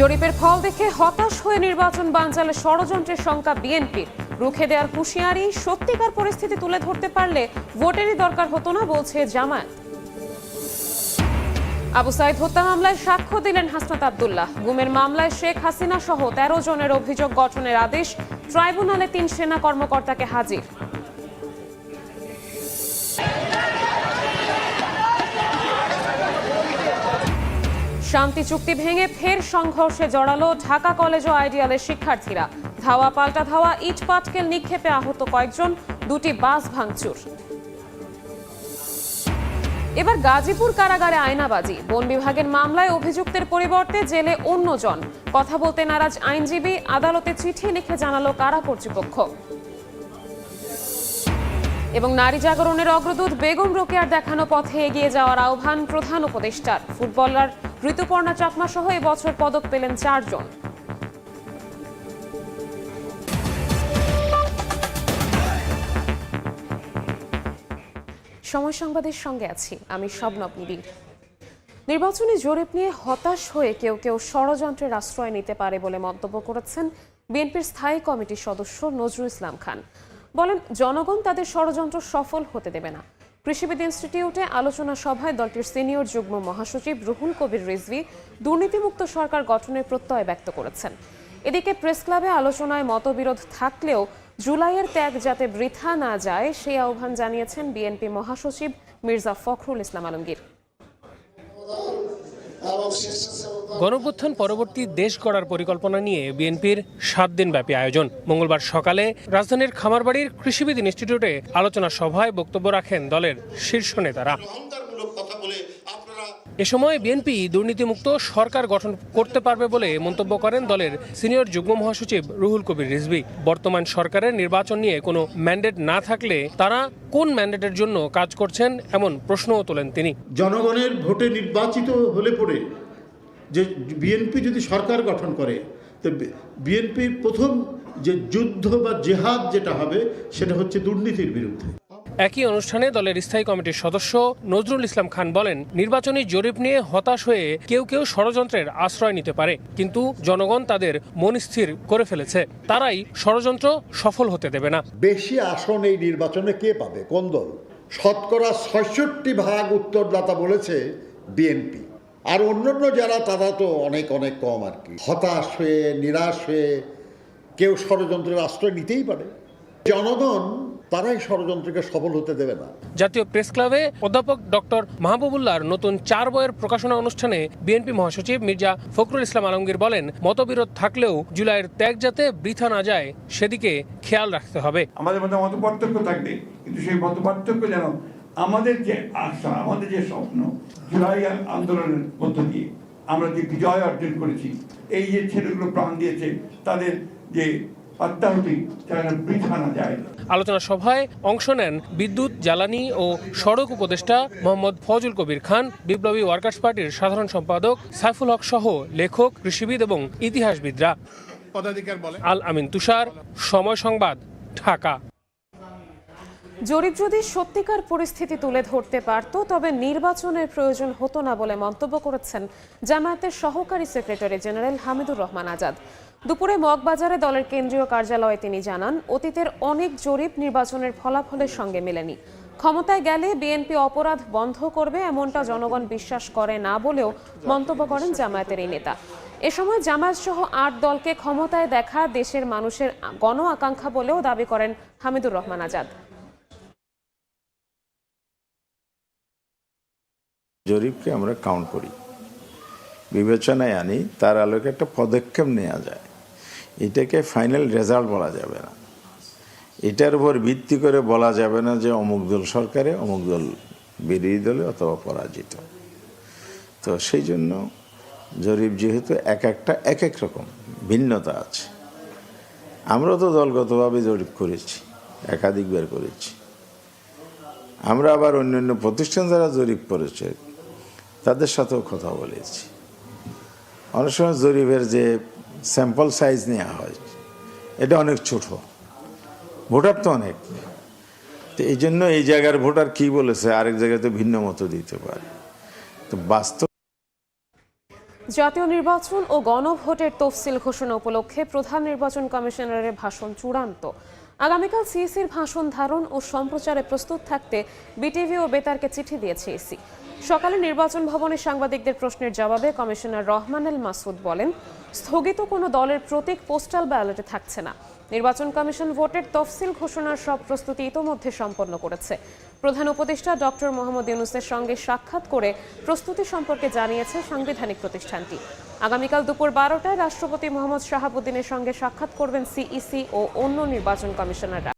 জরিপের ফল দেখে হতাশ হয়ে নির্বাচন বানচালে ষড়যন্ত্রের শঙ্কা বিএনপির। রুখে দেওয়ার হুঁশিয়ারি সত্যিকার পরিস্থিতি তুলে ধরতে পারলে ভোটেরই দরকার হতো না, বলছে জামায়াত। আবু সাইদ হত্যা মামলায় সাক্ষ্য দিলেন হাসনাত আবদুল্লাহ। গুমের মামলায় শেখ হাসিনা সহ তেরো জনের অভিযোগ গঠনের আদেশ ট্রাইব্যুনালে তিন সেনা কর্মকর্তাকে হাজির। শান্তি চুক্তি ভেঙে ফের সংঘর্ষে জড়ালো ঢাকা কলেজ ও আইডিয়ালের শিক্ষার্থীরা। ধাওয়া পাল্টা ধাওয়া, ইট পাটকেল নিক্ষেপে আহত কয়েকজন, দুটি বাস ভাঙচুর। এবার গাজীপুর কারাগারে আয়নাবাজি বন বিভাগের মামলায় অভিযুক্তের পরিবর্তে জেলে অন্যজন। কথা বলতে নারাজ আইনজীবী, আদালতে চিঠি লিখে জানালো কারা কর্তৃপক্ষ। এবং নারী জাগরণের অগ্রদূত বেগম রোকেয়ার দেখানো পথে এগিয়ে যাওয়ার আহ্বান প্রধান উপদেষ্টার। ফুটবলার ঋতুপর্ণা চাকমা সহ এবছর পদক পেলেন চারজন। সময় সংবাদের সঙ্গে আছি। আমি শবনব নিবিড় নির্বাচনী জরিপ নিয়ে হতাশ হয়ে কেউ কেউ ষড়যন্ত্রের আশ্রয় নিতে পারে বলে মন্তব্য করেছেন বিএনপির স্থায়ী কমিটির সদস্য নজরুল ইসলাম খান। বলেন, জনগণ তাদের ষড়যন্ত্র সফল হতে দেবে না। কৃষিবিদ ইনস্টিটিউটে আলোচনা সভায় দলটির সিনিয়র যুগ্ম মহাসচিব রুহুল কবির রিজভি দুর্নীতিমুক্ত সরকার গঠনের প্রত্যয় ব্যক্ত করেছেন। এদিকে প্রেস ক্লাবে আলোচনায় মতবিরোধ থাকলেও জুলাইয়ের ত্যাগ যাতে বৃথা না যায় সেই আহ্বান জানিয়েছেন বিএনপি মহাসচিব মির্জা ফখরুল ইসলাম আলমগীর। গণভ্যুত্থান পরবর্তী দেশ গড়ার পরিকল্পনা নিয়ে বিএনপির সাত দিনব্যাপী আয়োজন। মঙ্গলবার সকালে রাজধানীর খামারবাড়ির কৃষিবিদ ইনস্টিটিউটে আলোচনা সভায় বক্তব্য রাখেন দলের শীর্ষ নেতারা। অহংকারমূলক কথা বলে আপনারা এ সময় বিএনপি দুর্নীতিমুক্ত সরকার গঠন করতে পারবে বলে মন্তব্য করেন দলের সিনিয়র যুগ্ম মহাসচিব রুহুল কবির রিজভি। বর্তমান সরকারের নির্বাচন নিয়ে কোনো ম্যান্ডেট না থাকলে তারা কোন ম্যান্ডেটের জন্য কাজ করছেন এমন প্রশ্নও তোলেন তিনি। জনগণের ভোটে নির্বাচিত হলে পড়ে যে বিএনপি যদি সরকার গঠন করে তো বিএনপির প্রথম যে যুদ্ধ বা জেহাদ যেটা হবে সেটা হচ্ছে দুর্নীতির বিরুদ্ধে। একই অনুষ্ঠানে দলের স্থায়ী কমিটির সদস্য নজরুল ইসলাম খান বলেন নির্বাচনী জরিপ নিয়ে হতাশ হয়ে কেউ কেউ ষড়যন্ত্রের আশ্রয় নিতে পারে কিন্তু জনগণ তাদের মন স্থির করে ফেলেছে। তারাই ষড়যন্ত্র সফল হতে দেবে না। বেশি আসন এই নির্বাচনে কে পাবে? কোন দল? শতকরা ছয়ষট্টি ভাগ উত্তরদাতা বলেছে বিএনপি আর অন্যান্য যারা তারা তো অনেক অনেক কম আর কি। হতাশ হয়ে নিরাশ হয়ে কেউ ষড়যন্ত্রের আশ্রয় নিতেই পারে। জনগণ তারাই ষড়যন্ত্রকে সফল হতে দেবে না। জাতীয় প্রেস ক্লাবে অধ্যাপক ডক্টর মাহবুবুল্লাহর নতুন চার বইয়ের প্রকাশনা অনুষ্ঠানে বিএনপি মহাসচিব মির্জা ফখরুল ইসলাম আলমগীর বলেন মতবিরোধ থাকলেও জুলাইয়ের ত্যাগ যাতে বৃথা না যায় সেদিকে খেয়াল রাখতে হবে। আমাদের মধ্যে মত পার্থক্য থাকবে কিন্তু সেই মত পার্থক্য যেন আমাদের যে আশা আমাদের যে স্বপ্ন জুলাই আন্দোলনের মধ্য দিয়ে আমরা যে বিজয় অর্জন করেছি এই যে ছেলেগুলো প্রাণ দিয়েছে তাদের যে আলোচনা সভায় অংশ নেন বিদ্যুৎ জ্বালানি ও সড়ক উপদেষ্টা মোহাম্মদ ফজল কবির খান বিপ্লবী ওয়ার্কার্স পার্টির সাধারণ সম্পাদক সাইফুল হক সহ লেখক কৃষিবিদ এবং ইতিহাসবিদরা। বলে। আল আমিন তুষার সময় সংবাদ ঢাকা। জরিপ যদি সত্যিকার পরিস্থিতি তুলে ধরতে পারত, তবে নির্বাচনের প্রয়োজন হতো না বলে মন্তব্য করেছেন জামায়াতের সহকারী সেক্রেটারি জেনারেল হামিদুর রহমান আজাদ। দুপুরে মগবাজারে দলের কেন্দ্রীয় কার্যালয়ে তিনি জানান, অতীতের অনেক জরিপ নির্বাচনের ফলাফলের সঙ্গে মেলেনি। ক্ষমতায় গেলে বিএনপি অপরাধ বন্ধ করবে, এমনটা জনগণ বিশ্বাস করে না বলেও মন্তব্য করেন জামায়াতের এই নেতা। এ সময় জামায়াত সহ আট দলকে ক্ষমতায় দেখা দেশের মানুষের গণ আকাঙ্ক্ষা বলেও দাবি করেন হামিদুর রহমান আজাদ। জরিপকে আমরা কাউন্ট করি। বিবেচনায় আনি, তার আলোকে একটা পদক্ষেপ নেওয়া যায়। এটাকে ফাইনাল রেজাল্ট বলা যাবে না। এটার উপর ভিত্তি করে বলা যাবে না যে অমুক দল সরকারে, অমুক দল বিরোধী দলে অথবা পরাজিত। তো সেই জন্য জরিপ যেহেতু এক একটা, এক এক রকম, ভিন্নতা আছে। আমরা তো দলগতভাবে জরিপ করেছি, একাধিকবার করেছি। আমরা আবার অন্যান্য প্রতিষ্ঠান যারা জরিপ করেছে তাদের সাথেও কথা বলেছি। অনেক সময় জরিপের যে স্যাম্পল সাইজ নেওয়া হয়, এটা অনেক ছোট। ভোটার তো অনেক। তো এই জন্য এই জায়গার ভোটার কি বলেছে, আরেক জায়গায় তো ভিন্ন মতো দিতে পারে। তো বাস্তব জাতীয় নির্বাচন ও গণভোটের তফসিল ঘোষণা উপলক্ষে প্রধান নির্বাচন কমিশনারের ভাষণ চূড়ান্ত। আগামীকাল সিইসির ভাষণ ধারণ ও সম্প্রচারে প্রস্তুত থাকতে বিটিভি ও বেতারকে চিঠি দিয়েছে ইসি। সকালে নির্বাচন ভবনে সাংবাদিকদের প্রশ্নের জবাবে কমিশনার রহমান আল মাসুদ বলেন, স্থগিত কোনো দলের প্রতীক পোস্টাল ব্যালটে থাকছে না। নির্বাচন কমিশন ভোটের তফসিল ঘোষণার সব প্রস্তুতি ইতোমধ্যে সম্পন্ন করেছে। প্রধান উপদেষ্টা ডক্টর মোহাম্মদ ইউনুসের সঙ্গে সাক্ষাৎ করে প্রস্তুতি সম্পর্কে জানিয়েছে সাংবিধানিক প্রতিষ্ঠানটি। আগামীকাল দুপুর বারোটায় রাষ্ট্রপতি মোহাম্মদ শাহাবুদ্দিনের সঙ্গে সাক্ষাৎ করবেন সিইসি ও অন্য নির্বাচন কমিশনাররা।